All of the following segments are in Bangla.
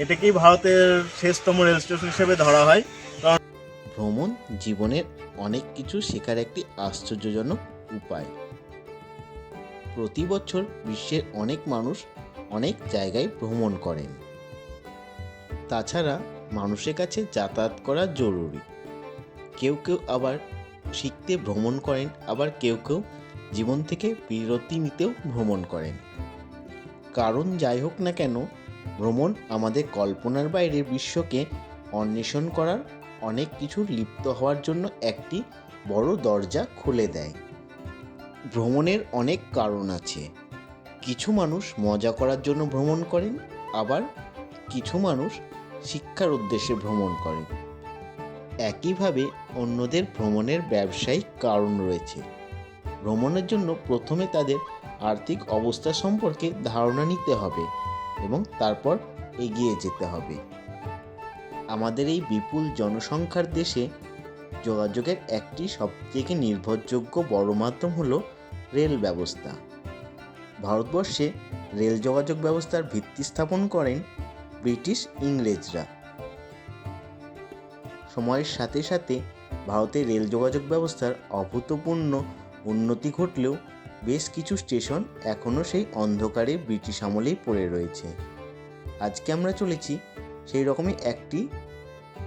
এটাকেই ভারতের শেষতম রেল স্টেশন হিসেবে ধরা হয়। কারণ ভ্রমণ জীবনের অনেক কিছু শেখার একটি আশ্চর্যজনক উপায়। প্রতি বছর বিশ্বের অনেক মানুষ অনেক জায়গায় ভ্রমণ করেন। তাছাড়া মানুষের কাছে যাতায়াত করা জরুরি। কেউ কেউ আবার শিখতে ভ্রমণ করেন, আবার কেউ কেউ জীবন থেকে বিরতি নিতেও ভ্রমণ করেন। কারণ যাই হোক না কেন ভ্রমণ আমাদের কল্পনার বাইরের বিশ্বকে অন্বেষণ করার অনেক কিছু লিপ্ত হওয়ার জন্য একটি বড় দরজা খুলে দেয়। ভ্রমণের অনেক কারণ আছে। কিছু মানুষ মজা করার জন্য ভ্রমণ করেন, আবার কিছু মানুষ শিক্ষার উদ্দেশ্যে ভ্রমণ করেন। একইভাবে অন্যদের ভ্রমণের ব্যবসায়িক কারণ রয়েছে। ভ্রমণের জন্য প্রথমে তাদের আর্থিক অবস্থা সম্পর্কে ধারণা নিতে হবে। এবং তারপর এগিয়ে যেতে হবে। আমাদের এই বিপুল জনসংখ্যার দেশে যোগাযোগের একটি সবথেকে নির্ভরযোগ্য বড় মাধ্যম হলো রেল ব্যবস্থা। ভারতবর্ষে রেল যোগাযোগ ব্যবস্থার ভিত্তি স্থাপন করেন ব্রিটিশ ইংরেজরা। সময়ের সাথে সাথে ভারতে রেল যোগাযোগ ব্যবস্থার অভূতপূর্ণ উন্নতি ঘটলেও বেশ কিছু স্টেশন এখনও সেই অন্ধকারে ব্রিটিশ আমলেই পড়ে রয়েছে। আজকে আমরা চলেছি সেই রকমই একটি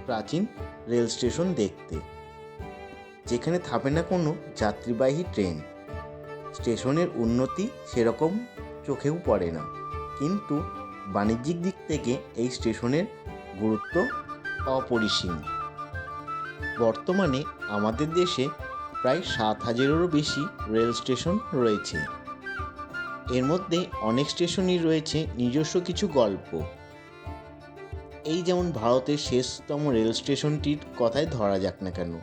প্রাচীন রেল স্টেশন দেখতে, যেখানে থামে না কোনো যাত্রীবাহী ট্রেন। স্টেশনের উন্নতি সেরকম চোখেও পড়ে না, কিন্তু বাণিজ্যিক দিক থেকে এই স্টেশনের গুরুত্ব অপরিসীম। বর্তমানে আমাদের দেশে প্রায় সাত হাজারেরও বেশি রেল স্টেশন রয়েছে। এর মধ্যে অনেক স্টেশনই রয়েছে নিজস্ব কিছু গল্প। এই যেমন ভারতের শেষতম রেল স্টেশনটির কথায় ধরা যাক না কেন।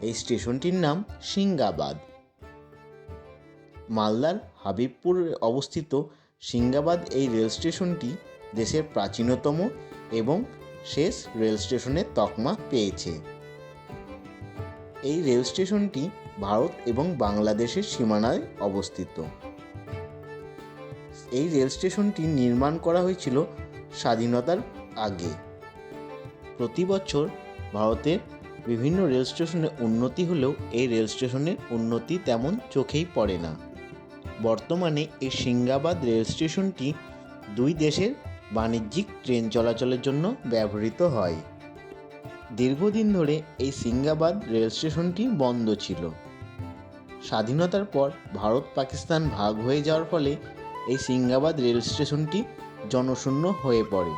এই স্টেশনটির নাম সিঙ্গাবাদ। মালদার হাবিবপুর অবস্থিত সিঙ্গাবাদ এই রেল স্টেশনটি দেশের প্রাচীনতম এবং শেষ রেল স্টেশনের তকমা পেয়েছে। এই রেল স্টেশনটি ভারত এবং বাংলাদেশের সীমানায় অবস্থিত। এই রেল স্টেশনটি নির্মাণ করা হয়েছিল স্বাধীনতার আগে। প্রতি বছর ভারতের বিভিন্ন রেল স্টেশনে উন্নতি হলেও এই রেল স্টেশনের উন্নতি তেমন চোখেই পড়ে না। বর্তমানে এই সিঙ্গাবাদ রেল স্টেশনটি দুই দেশের বাণিজ্যিক ট্রেন চলাচলের জন্য ব্যবহৃত হয়। দীর্ঘদিন ধরে এই সিঙ্গাবাদ রেল স্টেশনটি বন্ধ ছিল। স্বাধীনতার পর ভারত পাকিস্তান ভাগ হয়ে যাওয়ার ফলে এই সিঙ্গাবাদ রেল স্টেশনটি জনশূন্য হয়ে পড়ে।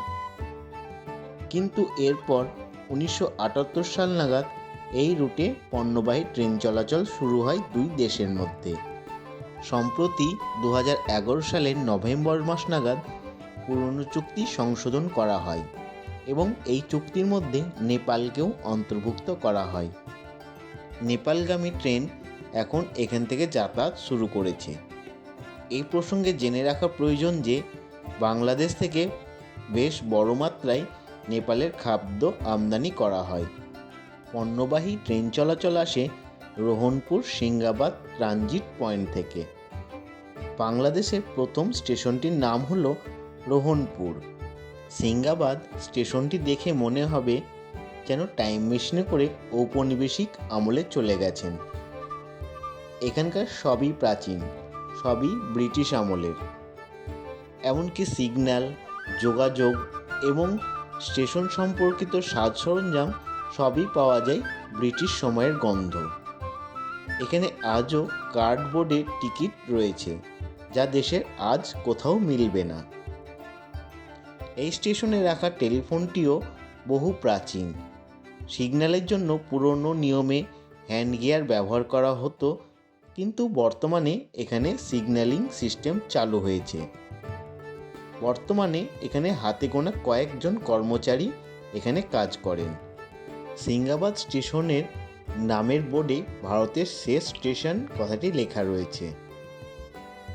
কিন্তু এরপর উনিশশো আটাত্তর সাল নাগাদ এই রুটে পণ্যবাহী ট্রেন চলাচল শুরু হয় দুই দেশের মধ্যে। সম্প্রতি দু হাজার এগারো সালের নভেম্বর মাস নাগাদ পুরনো চুক্তি সংশোধন করা হয়। এবং এই চুক্তির মধ্যে নেপালকেও অন্তর্ভুক্ত করা হয়। নেপালগামী ট্রেন এখন এখান থেকে যাতায়াত শুরু করেছে। এই প্রসঙ্গে জেনে রাখা প্রয়োজন যে, বাংলাদেশ থেকে বেশ বড় মাত্রায় নেপালের খাদ্য আমদানি করা হয়। পণ্যবাহী ট্রেন চলাচল আসে রোহনপুর, সিঙ্গাবাদ, ট্রানজিট পয়েন্ট থেকে। বাংলাদেশের প্রথম স্টেশনটির নাম হলো রোহনপুর। সিঙ্গাবাদ স্টেশনটি দেখে মনে হবে যেন টাইম মেশিনে করে ঔপনিবেশিক আমলে চলে গেছেন। এখানকার সবই প্রাচীন, সবই ব্রিটিশ আমলের। এমনকি সিগন্যাল, যোগাযোগ এবং স্টেশন সম্পর্কিত সাজ সরঞ্জাম সবই পাওয়া যায় ব্রিটিশ সময়ের গন্ধ। এখানে আজও কার্ডবোর্ডে টিকিট রয়েছে, যা দেশের আজ কোথাও মিলবে না। এই স্টেশনে রাখা টেলিফোনটিও বহু প্রাচীন। সিগন্যালের জন্য পুরনো নিয়মে হ্যান্ড গিয়ার ব্যবহার করা হতো, কিন্তু বর্তমানে এখানে সিগন্যালিং সিস্টেম চালু হয়েছে। বর্তমানে এখানে হাতে গোনা কয়েকজন কর্মচারী এখানে কাজ করেন। সিঙ্গাবাদ স্টেশনের নামের বোর্ডে ভারতের শেষ স্টেশন কথাটি লেখা রয়েছে।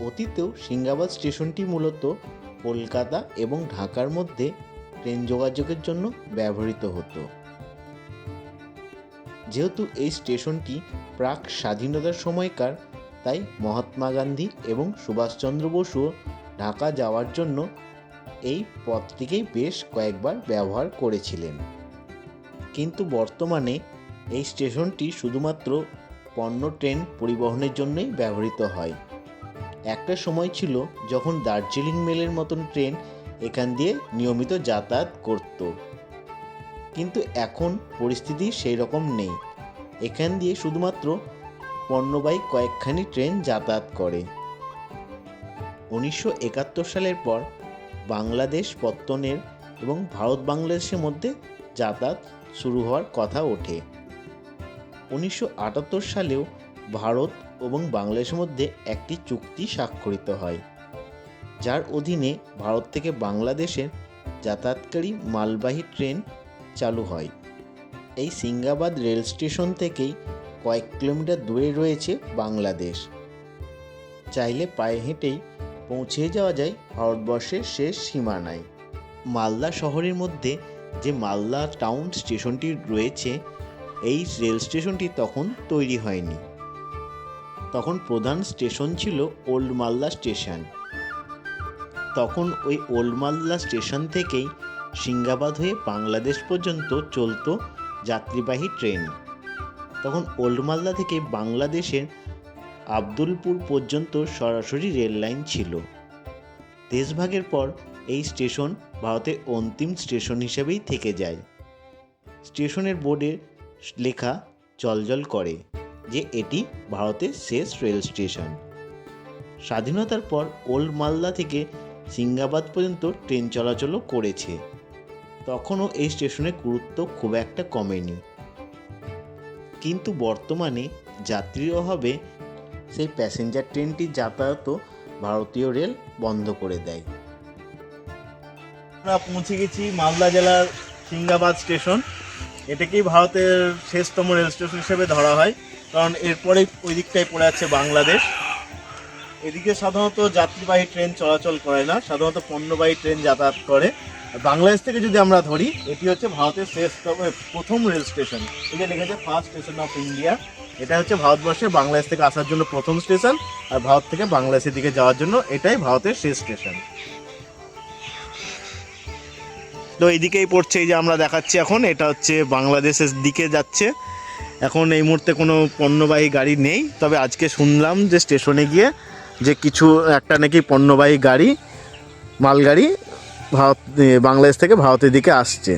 অতীতেও সিঙ্গাবাদ স্টেশনটি মূলত কলকাতা এবং ঢাকার মধ্যে ট্রেন যোগাযোগের জন্য ব্যবহৃত হতো। যেহেতু এই স্টেশনটি প্রাক স্বাধীনতার সময়কার, তাই মহাত্মা গান্ধী এবং সুভাষচন্দ্র বসুও ঢাকা যাওয়ার জন্য এই পথটিকেই বেশ কয়েকবার ব্যবহার করেছিলেন। কিন্তু বর্তমানে এই স্টেশনটি শুধুমাত্র পণ্য ট্রেন পরিবহনের জন্যই ব্যবহৃত হয়। একটা সময় ছিল যখন দার্জিলিং মেলের মতন ট্রেন এখান দিয়ে নিয়মিত যাতায়াত করত। কিন্তু এখন পরিস্থিতি সেই রকম নেই। এখান দিয়ে শুধুমাত্র পণ্যবাহী কয়েকখানি ট্রেন যাতায়াত করে। উনিশশো একাত্তর সালের পর বাংলাদেশ পত্তনের এবং ভারত বাংলাদেশের মধ্যে যাতায়াত শুরু হওয়ার কথা ওঠে। উনিশশো আটাত্তর সালেও ভারত এবং বাংলাদেশের মধ্যে একটি চুক্তি স্বাক্ষরিত হয়, যার অধীনে ভারত থেকে বাংলাদেশের যাতায়াতকারী মালবাহী ট্রেন চালু হয়। এই সিঙ্গাবাদ রেল স্টেশন থেকেই কয়েক কিলোমিটার দূরে রয়েছে বাংলাদেশ। চাইলে পায়ে হেঁটেই পৌঁছে যাওয়া যায় ভারতবর্ষের শেষ সীমানায়। মালদা শহরের মধ্যে যে মালদা টাউন স্টেশনটি রয়েছে, এই রেল স্টেশনটি তখন তৈরি হয়নি। তখন প্রধান স্টেশন ছিল ওল্ড মালদা স্টেশন। তখন ওই ওল্ড মালদা স্টেশন থেকেই সিঙ্গাবাদ হয়ে বাংলাদেশ পর্যন্ত চলতো যাত্রীবাহী ট্রেন। তখন ওল্ড মালদা থেকে বাংলাদেশের আব্দুলপুর পর্যন্ত সরাসরি রেল লাইন ছিল। দেশভাগের পর এই স্টেশন ভারতের অন্তিম স্টেশন হিসেবেই থেকে যায়। স্টেশনের বোর্ডে লেখা জলজল করে। যে এটি ভারতের শেষ রেল স্টেশন। স্বাধীনতার পর ওল্ড মালদা থেকে সিঙ্গাবাদ পর্যন্ত ট্রেন চলাচলও করেছে। তখনও এই স্টেশনের গুরুত্ব খুব একটা কমেনি। কিন্তু বর্তমানে যাত্রীর অভাবে সেই প্যাসেঞ্জার ট্রেনটির যাতায়াতও ভারতীয় রেল বন্ধ করে দেয়। আমরা পৌঁছে গেছি মালদা জেলার সিঙ্গাবাদ স্টেশন। এটাকেই ভারতের শেষতম রেল স্টেশন হিসেবে ধরা হয়, কারণ এরপরে ওই দিকটায় পড়ে আছে বাংলাদেশ। এদিকে সাধারণত যাত্রীবাহী ট্রেন চলাচল করে না, সাধারণত পণ্যবাহী ট্রেন যাতায়াত করে। বাংলাদেশ থেকে যদি আমরা ধরি, এটি হচ্ছে ভারতের শেষতম, প্রথম রেল স্টেশন। এই যে লেখেছে, ফার্স্ট স্টেশন অফ ইন্ডিয়া। এটা হচ্ছে ভারতবর্ষে বাংলাদেশ থেকে আসার জন্য প্রথম স্টেশন, আর ভারত থেকে বাংলাদেশের দিকে যাওয়ার জন্য এটাই ভারতের শেষ স্টেশন। তো এইদিকেই পড়ছে এই যে আমরা দেখাচ্ছি এখন, এটা হচ্ছে বাংলাদেশের দিকে যাচ্ছে। এখন এই মুহূর্তে কোনো পণ্যবাহী গাড়ি নেই, তবে আজকে শুনলাম যে স্টেশনে গিয়ে যে কিছু, একটা নাকি পণ্যবাহী গাড়ি, মালগাড়ি ভারত বাংলাদেশ থেকে ভারতের দিকে আসছে।